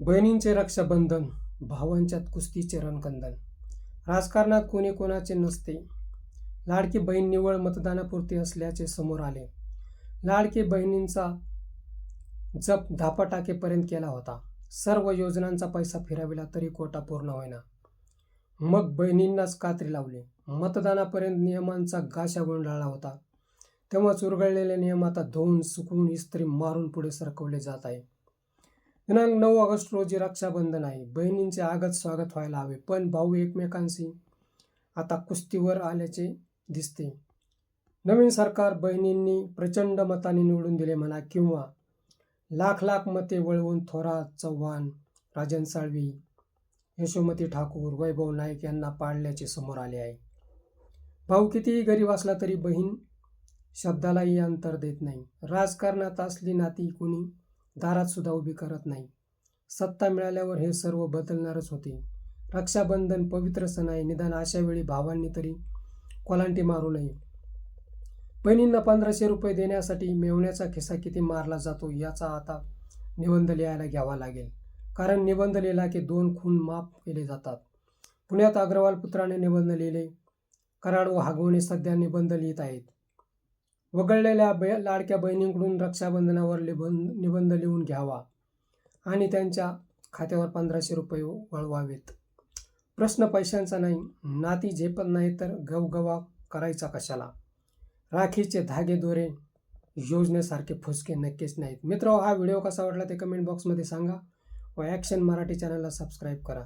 बहिणींचे रक्षाबंधन भावांच्यात कुस्तीचे रणकंदन. राजकारणात कोणी कोणाचे नसते. लाडकी बहीण निवळ मतदानापुरती असल्याचे समोर आले. लाडकी बहिणींचा जप धापाटाकेपर्यंत केला होता. सर्व योजनांचा पैसा फिराविला तरी कोटा पूर्ण होईना. मग बहिणींनाच कात्री लावली. मतदानापर्यंत नियमांचा गाशा गुंडाळला होता. तेव्हा चुरगळलेले नियम आता धुवून सुकवून इस्त्री मारून पुढे सरकवले जात आहे. दिनांक नऊ ऑगस्ट रोजी रक्षाबंधन आहे. बहिणींचे आगत स्वागत व्हायला हवे पण भाऊ एकमेकांशी आता कुस्तीवर आल्याचे दिसते. नवीन सरकार बहिणींनी प्रचंड मताने निवडून दिले म्हणा किंवा लाख लाख मते वळवून थोरात चव्हाण राजन साळवी यशोमती ठाकूर वैभव नाईक यांना पाडल्याचे समोर आले आहे. भाऊ कितीही गरीब असला तरी बहीण शब्दालाही अंतर देत नाही. राजकारणात असली नाती कोणी दारात सुद्धा उभी करत नाही. सत्ता मिळाल्यावर हे सर्व बदलणारच होते. रक्षाबंधन पवित्र सण आहे निदान अशा वेळी भावांनी तरी कोलांटी मारू नये. बहिणींना पंधराशे रुपये देण्यासाठी मेवण्याचा खिस्सा किती मारला जातो याचा आता निबंध लिहायला घ्यावा लागेल. कारण निबंध लिहिला की दोन खून माफ केले जातात. पुण्यात अग्रवाल पुत्राने निबंध लिहिले. कराड व हागवणे सध्या निबंध लिहित आहेत. वगळलेल्या बै लाडक्या बहिणींकडून रक्षाबंधनावर निबंध निबंध लिहून घ्यावा आणि त्यांच्या खात्यावर पंधराशे रुपये वळवावेत. प्रश्न पैशांचा नाही नाती झेपत नाही तर गवगवा करायचा कशाला? राखीचे धागे दोरे योजनेसारखे फुसके नक्कीच नाहीत. मित्र हा व्हिडिओ कसा वाटला ते कमेंट बॉक्समध्ये सांगा व ॲक्शन मराठी चॅनलला सबस्क्राईब करा.